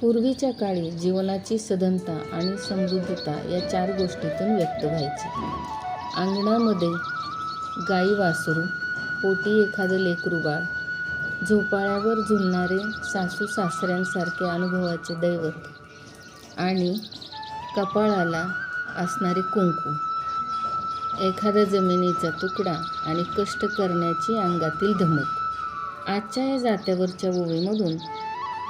पूर्वीच्या काळी जीवनाची सधनता आणि समृद्धता या चार गोष्टीतून व्यक्त व्हायची. अंगणामध्ये गाई वासरू पोटी एखादं लेकरुबाळ झोपाळ्यावर झुलणारे सासू सासऱ्यांसारखे अनुभवाचे दैवत आणि कपाळाला असणारे कुंकू. एखादा जमिनीचा तुकडा आणि कष्ट करण्याची अंगातील धमक. आजच्या या जात्यावरच्या ओळीमधून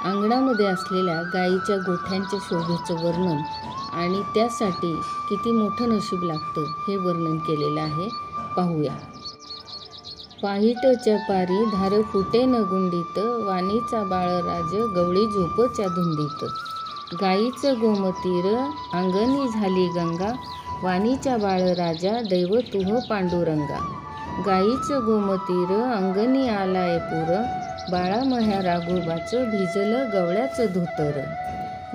अंगणामध्ये असलेल्या गाईच्या गोठ्यांच्या शोभेचं वर्णन आणि त्यासाठी किती मोठं नशीब लागतं हे वर्णन केलेलं आहे. पाहूया. पाहिटच्या पारी धार फुटे न गुंडीत वाणीचा बाळराज गवळी झोपच्या धुंदीत. गाईचं गोमतीर अंगणी झाली गंगा वाणीच्या बाळराजा दैव तुह पांडुरंगा. गाईचं गोमतीर अंगणी आलाय पूर बाळा मह्या राघोबाचं भिजलं गवळ्याचं धोतर.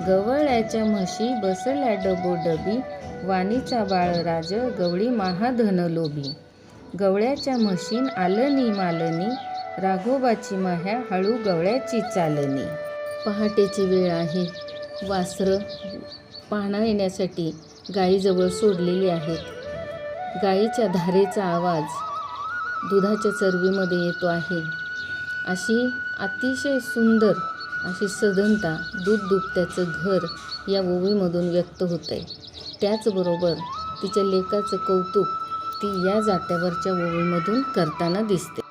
गवळ्याच्या म्हशी बसल्या डबोडबी वाणीचा बाळराज गवळी महाधन लोभी. गवळ्याच्या म्हशीन आलनी मालनी राघोबाची माह्या हळू गवळ्याची चालणी पहाटेची वेळ आहे. वासरं पाहणा येण्यासाठी गायीजवळ सोडलेली आहेत. गायीच्या धारेचा आवाज दुधाच्या चरबीमध्ये येतो आहे. अशी अतिशय सुंदर अशी सधनता दूध दुभत्याचं घर या ओवीमधून व्यक्त होत आहे त्याचबरोबर तिच्या लेकाचं कौतुक ती या जात्यावरच्या ओवीमधून करताना दिसते.